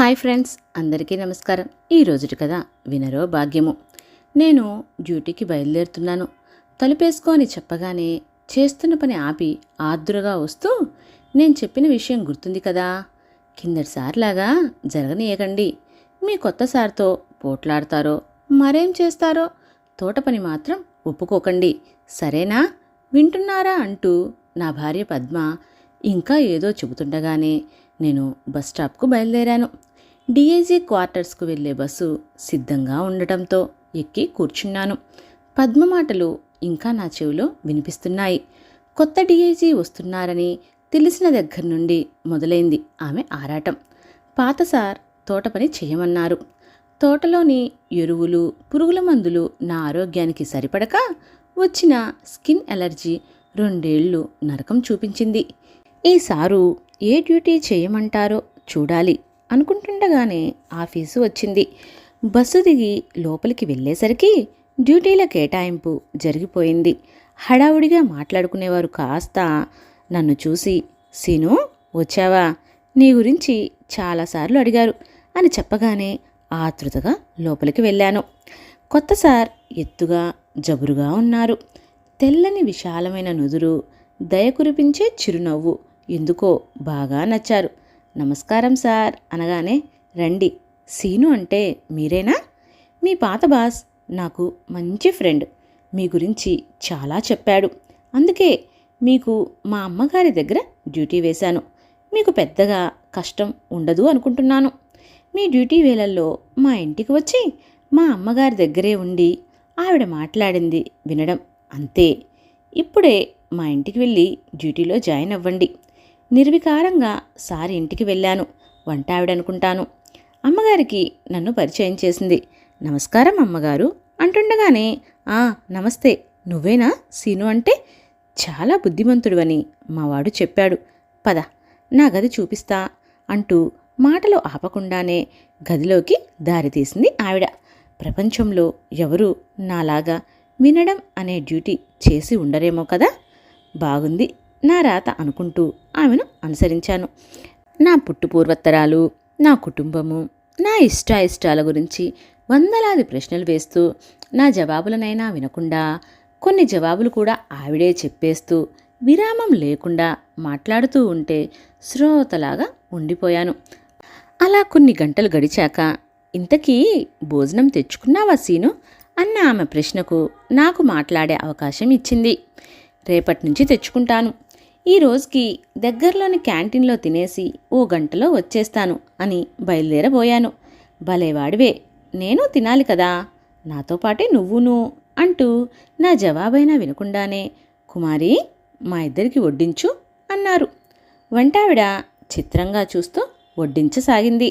Hi friends అందరికీ నమస్కారం. ఈ రోజుటి కదా వినరో భాగ్యము. నేను డ్యూటీకి బయలుదేరుతున్నాను. తలుపేసుకొని చెప్పగానే చేస్తున్న పని ఆపి ఆర్ద్రగా వస్తూ నేను చెప్పిన విషయం గుర్తుంది కదా. కిందటిసారిలాగా జరగనీయకండి. మీ కొత్త సార్తో పోట్లాడతారో మరేం చేస్తారో తోట పని మాత్రం ఒప్పుకోకండి. సరేనా? వింటున్నారా అంటూ నా భార్య పద్మ ఇంకా ఏదో చెబుతుండగానే నేను బస్ స్టాప్కు బయలుదేరాను. డిఐజీ క్వార్టర్స్కు వెళ్ళే బస్సు సిద్ధంగా ఉండటంతో ఎక్కి కూర్చున్నాను. పద్మ మాటలు ఇంకా నా చెవిలో వినిపిస్తున్నాయి. కొత్త డిఐజీ వస్తున్నారని తెలిసిన దగ్గర నుండి మొదలైంది ఆమె ఆరాటం. పాత సార్ తోట పని చేయమన్నారు. తోటలోని ఎరువులు పురుగుల మందులు నా ఆరోగ్యానికి సరిపడక వచ్చిన స్కిన్ ఎలర్జీ రెండేళ్ళు నరకం చూపించింది. ఈసారు ఏ డ్యూటీ చేయమంటారో చూడాలి. అనుకుంటుండగానే ఆఫీసు వచ్చింది. బస్సు దిగి లోపలికి వెళ్ళేసరికి డ్యూటీల కేటాయింపు జరిగిపోయింది. హడావుడిగా మాట్లాడుకునేవారు కాస్త నన్ను చూసి సీను వచ్చావా? నీ గురించి చాలాసార్లు అడిగారు అని చెప్పగానే ఆతృతగా లోపలికి వెళ్ళాను. కొత్త సార్ ఎత్తుగా జబురుగా ఉన్నారు. తెల్లని విశాలమైన నుదురు దయ కురిపించే చిరునవ్వు ఎందుకో బాగా నచ్చారు. నమస్కారం సార్ అనగానే రండి. సీను అంటే మీరేనా? మీ పాత బాస్ నాకు మంచి ఫ్రెండ్. మీ గురించి చాలా చెప్పాడు. అందుకే మీకు మా అమ్మగారి దగ్గర డ్యూటీ వేశాను. మీకు పెద్దగా కష్టం ఉండదు అనుకుంటున్నాను. మీ డ్యూటీ వేళల్లో మా ఇంటికి వచ్చి మా అమ్మగారి దగ్గరే ఉండి ఆవిడ మాట్లాడింది వినడం అంతే. ఇప్పుడే మా ఇంటికి వెళ్ళి డ్యూటీలో జాయిన్ అవ్వండి. నిర్వికారంగా సారి ఇంటికి వెళ్ళాను. వంట ఆవిడ అనుకుంటాను అమ్మగారికి నన్ను పరిచయం చేసింది. నమస్కారం అమ్మగారు అంటుండగానే ఆ నమస్తే నువ్వేనా సీను అంటే? చాలా బుద్ధిమంతుడువని మావాడు చెప్పాడు. పద నా గది చూపిస్తా అంటూ మాటలు ఆపకుండానే గదిలోకి దారితీసింది ఆవిడ. ప్రపంచంలో ఎవరు నాలాగా వినడం అనే డ్యూటీ చేసి ఉండరేమో కదా? బాగుంది. నా రాత అనుకుంటూ ఆమెను అనుసరించాను. నా పుట్టుపూర్వత్తరాలు నా కుటుంబము నా ఇష్టాయిష్టాల గురించి వందలాది ప్రశ్నలు వేస్తూ నా జవాబులనైనా వినకుండా కొన్ని జవాబులు కూడా ఆవిడే చెప్పేస్తూ విరామం లేకుండా మాట్లాడుతూ ఉంటే శ్రోతలాగా ఉండిపోయాను. అలా కొన్ని గంటలు గడిచాక ఇంతకీ భోజనం తెచ్చుకున్నావా సీను? అన్న ఆమె ప్రశ్నకు నాకు మాట్లాడే అవకాశం ఇచ్చింది. రేపటి నుంచి తెచ్చుకుంటాను. ఈ రోజుకి దగ్గరలోని క్యాంటీన్లో తినేసి ఓ గంటలో వచ్చేస్తాను అని బయలుదేరబోయాను. భలేవాడివే నేను తినాలి కదా నాతో పాటే నువ్వును అంటూ నా జవాబైనా వినకుండానే కుమారి మా ఇద్దరికి వడ్డించు అన్నారు. వంటావిడ చిత్రంగా చూస్తూ వడ్డించసాగింది.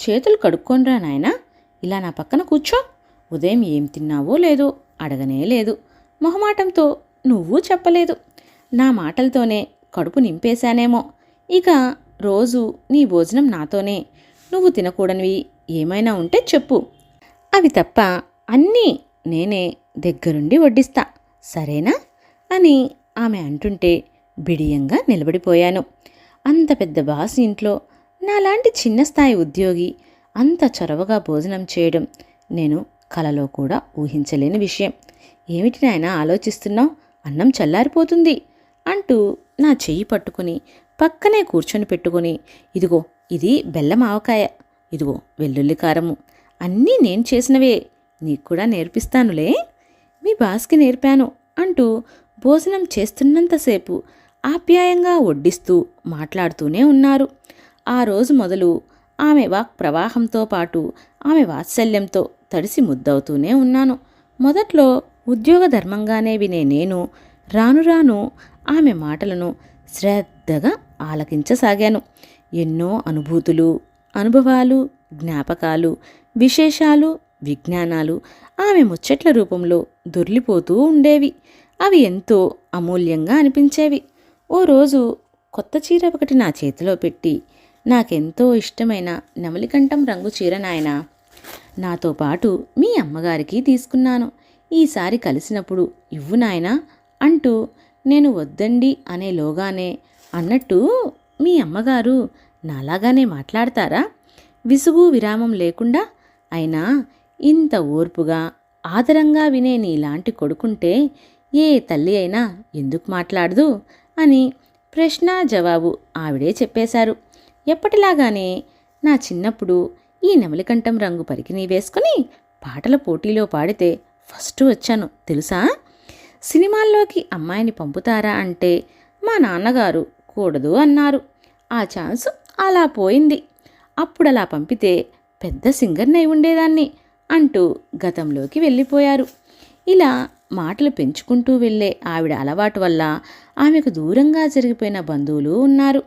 చేతులు కడుక్కొనిరా నాయనా ఇలా నా పక్కన కూర్చో ఉదయం ఏం తిన్నావో లేదో అడగనే లేదు. మొహమాటంతో నువ్వు చెప్పలేదు. నా మాటలతోనే కడుపు నింపేశానేమో. ఇక రోజు నీ భోజనం నాతోనే. నువ్వు తినకూడనివి ఏమైనా ఉంటే చెప్పు. అవి తప్ప అన్నీ నేనే దగ్గరుండి వడ్డిస్తా. సరేనా? అని ఆమె అంటుంటే బిడియంగా నిలబడిపోయాను. అంత పెద్ద బాస్ ఇంట్లో నాలాంటి చిన్న స్థాయి ఉద్యోగి అంత చొరవగా భోజనం చేయడం నేను కలలో కూడా ఊహించలేని విషయం. ఏమిటి నాయన ఆలోచిస్తున్నావు? అన్నం చల్లారిపోతుంది. అంటూ నా చెయ్యి పట్టుకుని పక్కనే కూర్చొని పెట్టుకుని ఇదిగో ఇది బెల్లం ఆవకాయ. ఇదిగో వెల్లుల్లి కారము. అన్నీ నేను చేసినవే. నీకు కూడా నేర్పిస్తానులే? మీ బాస్కి నేర్పాను అంటూ భోజనం చేస్తున్నంతసేపు ఆప్యాయంగా వడ్డిస్తూ మాట్లాడుతూనే ఉన్నారు. ఆ రోజు మొదలు ఆమె వాక్ ప్రవాహంతో పాటు ఆమె వాత్సల్యంతో తడిసి ముద్దవుతూనే ఉన్నాను. మొదట్లో ఉద్యోగ ధర్మంగానే వినే నేను రాను రాను ఆమె మాటలను శ్రద్ధగా ఆలకించసాగాను. ఎన్నో అనుభూతులు అనుభవాలు జ్ఞాపకాలు విశేషాలు విజ్ఞానాలు ఆమె ముచ్చట్ల రూపంలో దొర్లిపోతూ ఉండేవి. అవి ఎంతో అమూల్యంగా అనిపించేవి. ఓ రోజు కొత్త చీర ఒకటి నా చేతిలో పెట్టి నాకెంతో ఇష్టమైన నెమలికంఠం రంగు చీర నాయన నాతో పాటు మీ అమ్మగారికి తీసుకున్నాను. ఈసారి కలిసినప్పుడు ఇవ్వు నాయనా అంటూ నేను వద్దండి అనేలోగానే అన్నట్టు మీ అమ్మగారు నాలాగానే మాట్లాడతారా? విసుగు విరామం లేకుండా అయినా ఇంత ఓర్పుగా ఆదరంగా వినే నీలాంటి కొడుకుంటే ఏ తల్లి అయినా ఎందుకు మాట్లాడదు అని ప్రశ్న జవాబు ఆవిడే చెప్పేశారు. ఎప్పటిలాగానే నా చిన్నప్పుడు ఈ నెమలికంఠం రంగు పరికిణీ వేసుకుని పాటల పోటీలో పాడితే ఫస్ట్ వచ్చాను. తెలుసా? సినిమాల్లోకి అమ్మాయిని పంపుతారా అంటే మా నాన్నగారు కూడదు అన్నారు. ఆ ఛాన్స్ అలా పోయింది. అప్పుడు అలా పంపితే పెద్ద సింగర్నై ఉండేదాన్ని అంటూ గతంలోకి వెళ్ళిపోయారు. ఇలా మాటలు పెంచుకుంటూ వెళ్ళే ఆవిడ అలవాటు వల్ల ఆమెకు దూరంగా జరిగిపోయిన బంధువులు ఉన్నారు.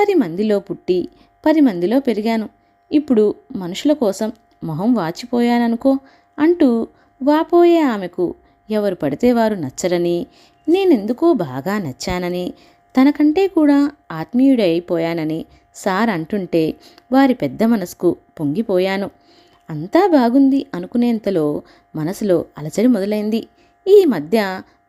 పది మందిలో పుట్టి పది మందిలో పెరిగాను. ఇప్పుడు మనుషుల కోసం మొహం వాచిపోయాననుకో అంటూ వాపోయే ఆమెకు ఎవరు పడితే వారు నచ్చరని నేనెందుకో బాగా నచ్చానని తనకంటే కూడా ఆత్మీయుడైపోయానని సార్ అంటుంటే వారి పెద్ద మనసుకు పొంగిపోయాను. అంతా బాగుంది అనుకునేంతలో మనసులో అలచడి మొదలైంది. ఈ మధ్య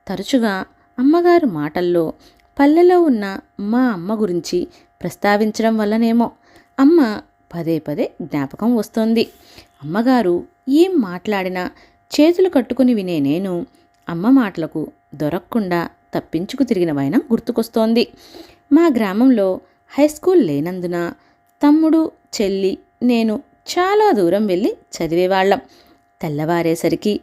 తరచుగా అమ్మగారు మాటల్లో పల్లెలో ఉన్న మా అమ్మ గురించి ప్రస్తావించడం వల్లనేమో అమ్మ పదే పదే జ్ఞాపకం వస్తోంది. అమ్మగారు ఏం మాట్లాడినా చేతులు కట్టుకుని వినే నేను అమ్మ మాటలకు దొరక్కుండా తప్పించుకు తిరిగిన వైనం గుర్తుకొస్తోంది. మా గ్రామంలో హై స్కూల్ లేనందున తమ్ముడు చెల్లి నేను చాలా దూరం వెళ్ళి చదివేవాళ్ళం. తెల్లవారేసరికి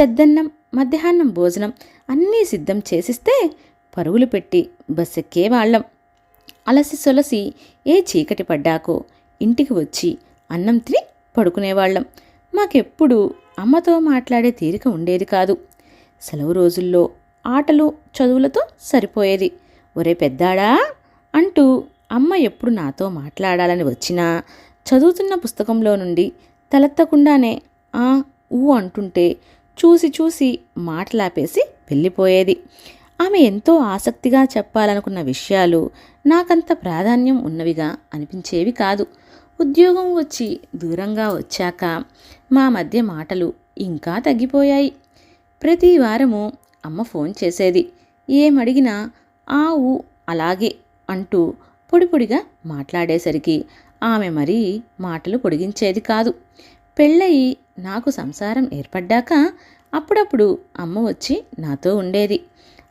చెద్దన్నం మధ్యాహ్నం భోజనం అన్నీ సిద్ధం చేసిస్తే పరుగులు పెట్టి బస్సెక్కేవాళ్ళం అలసి సొలసి ఏ చీకటి పడ్డాకో ఇంటికి వచ్చి అన్నం తిని పడుకునేవాళ్ళం. మాకెప్పుడు అమ్మతో మాట్లాడే తీరిక ఉండేది కాదు. సెలవు రోజుల్లో ఆటలు చదువులతో సరిపోయేది. ఒరే పెద్దాడా అంటూ అమ్మ ఎప్పుడు నాతో మాట్లాడాలని వచ్చినా చదువుతున్న పుస్తకంలో నుండి తలెత్తకుండానే ఆ ఊ అంటుంటే చూసి చూసి మాటలాపేసి వెళ్ళిపోయేది. ఆమె ఎంతో ఆసక్తిగా చెప్పాలనుకున్న విషయాలు నాకంత ప్రాధాన్యం ఉన్నవిగా అనిపించేవి కాదు. ఉద్యోగం వచ్చి దూరంగా వచ్చాక మా మధ్య మాటలు ఇంకా తగ్గిపోయాయి. ప్రతి వారము అమ్మ ఫోన్ చేసేది. ఏమడిగినా ఆవు అలాగే అంటూ పొడిపొడిగా మాట్లాడేసరికి ఆమె మరీ మాటలు పొడిగించేది కాదు. పెళ్ళయి నాకు సంసారం ఏర్పడ్డాక అప్పుడప్పుడు అమ్మ వచ్చి నాతో ఉండేది.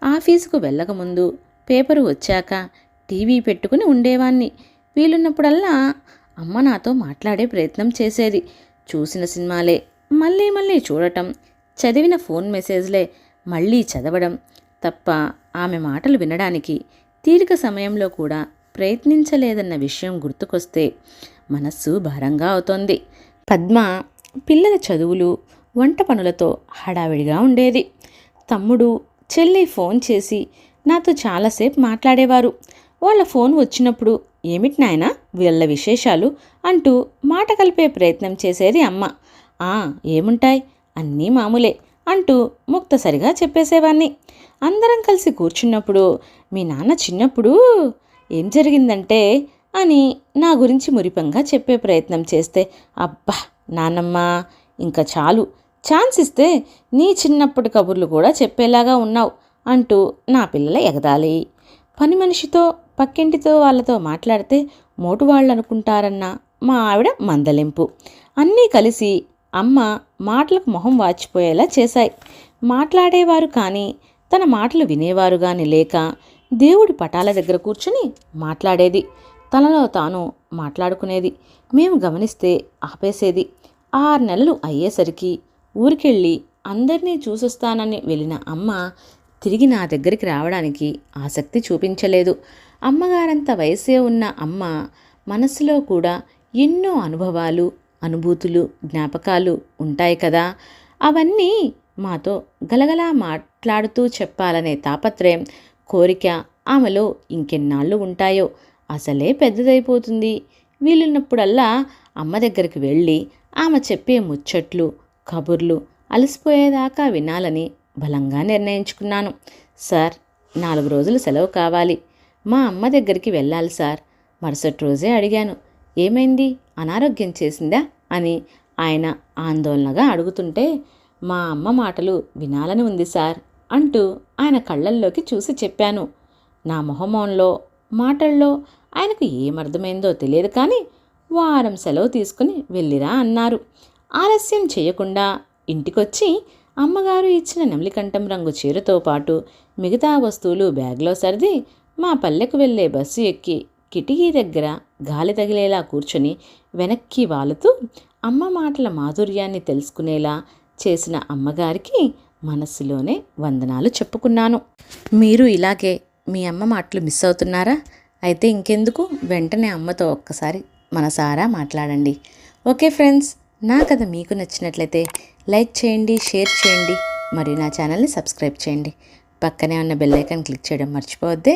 ఆఫీసుకు వెళ్ళకముందు పేపరు వచ్చాక టీవీ పెట్టుకుని ఉండేవాణ్ణి. వీలున్నప్పుడల్లా అమ్మ నాతో మాట్లాడే ప్రయత్నం చేసేది. చూసిన సినిమాలే మళ్ళీ మళ్ళీ చూడటం చదివిన ఫోన్ మెసేజ్లే మళ్ళీ చదవడం తప్ప ఆమె మాటలు వినడానికి తీరిక సమయంలో కూడా ప్రయత్నించలేదన్న విషయం గుర్తుకొస్తే మనస్సు భారంగా అవుతోంది. పద్మ పిల్లల చదువులు వంట పనులతో హడావిడిగా ఉండేది. తమ్ముడు చెల్లి ఫోన్ చేసి నాతో చాలాసేపు మాట్లాడేవారు. వాళ్ళ ఫోన్ వచ్చినప్పుడు ఏమిటి నాయనా వీళ్ళ విశేషాలు అంటూ మాట కలిపే ప్రయత్నం చేసేది అమ్మ. ఆ ఏముంటాయి? అన్నీ మామూలే అంటూ ముక్తసరిగా చెప్పేసేవాన్ని అందరం కలిసి కూర్చున్నప్పుడు మీ నాన్న చిన్నప్పుడు ఏం జరిగిందంటే? అని నా గురించి మురిపంగా చెప్పే ప్రయత్నం చేస్తే అబ్బా నాన్నమ్మ ఇంకా చాలు. ఛాన్స్ ఇస్తే నీ చిన్నప్పటి కబుర్లు కూడా చెప్పేలాగా ఉన్నావు అంటూ నా పిల్లల ఎగదాలి. పని మనిషితో పక్కింటితో వాళ్ళతో మాట్లాడితే మోటు వాళ్ళు అనుకుంటారన్న మా ఆవిడ మందలింపు. అన్నీ కలిసి అమ్మ మాటలకు మొహం వాచిపోయేలా చేశాయి. మాట్లాడేవారు కానీ తన మాటలు వినేవారు కానీ లేక దేవుడి పటాల దగ్గర కూర్చుని మాట్లాడేది. తనలో తాను మాట్లాడుకునేది. మేము గమనిస్తే ఆపేసేది. ఆరు నెలలు అయ్యేసరికి ఊరికెళ్ళి అందరినీ చూసొస్తానని వెళ్ళిన అమ్మ తిరిగి నా దగ్గరికి రావడానికి ఆసక్తి చూపించలేదు. అమ్మగారంత వయసే ఉన్న అమ్మ మనసులో కూడా ఎన్నో అనుభవాలు అనుభూతులు జ్ఞాపకాలు ఉంటాయి కదా. అవన్నీ మాతో గలగలా మాట్లాడుతూ చెప్పాలనే తాపత్రయం కోరిక ఆమెలో ఇంకెన్నాళ్ళు ఉంటాయో అసలే పెద్దదైపోతుంది. వీలున్నప్పుడల్లా అమ్మ దగ్గరికి వెళ్ళి ఆమె చెప్పే ముచ్చట్లు కబుర్లు అలసిపోయేదాకా వినాలని బలంగా నిర్ణయించుకున్నాను. సార్ నాలుగు రోజులు సెలవు కావాలి. మా అమ్మ దగ్గరికి వెళ్ళాలి సార్. మరుసటి రోజే అడిగాను. ఏమైంది? అనారోగ్యం చేసిందా? అని ఆయన ఆందోళనగా అడుగుతుంటే మా అమ్మ మాటలు వినాలని ఉంది సార్ అంటూ ఆయన కళ్ళల్లోకి చూసి చెప్పాను. నా మొహమోన్లో మాటల్లో ఆయనకు ఏమర్థమైందో తెలియదు కానీ వారం సెలవు తీసుకుని వెళ్ళిరా అన్నారు. ఆలస్యం చేయకుండా ఇంటికొచ్చి అమ్మగారు ఇచ్చిన నెమలికంఠం రంగు చీరతో పాటు మిగతా వస్తువులు బ్యాగ్లో సర్ది మా పల్లెకు వెళ్ళే బస్సు ఎక్కి కిటికీ దగ్గర గాలి తగిలేలా కూర్చొని వెనక్కి వాలుతూ అమ్మ మాటల మాధుర్యాన్ని తెలుసుకునేలా చేసిన అమ్మగారికి మనస్సులోనే వందనాలు చెప్పుకున్నాను. మీరు ఇలాగే మీ అమ్మ మాటలు మిస్ అవుతున్నారా? అయితే ఇంకెందుకు? వెంటనే అమ్మతో ఒక్కసారి మనసారా మాట్లాడండి. ఓకే ఫ్రెండ్స్ నా కథ మీకు నచ్చినట్లయితే లైక్ చేయండి షేర్ చేయండి మరియు నా ఛానల్ని సబ్స్క్రైబ్ చేయండి. పక్కనే ఉన్న బెల్ క్లిక్ చేయడం మర్చిపోవద్దే.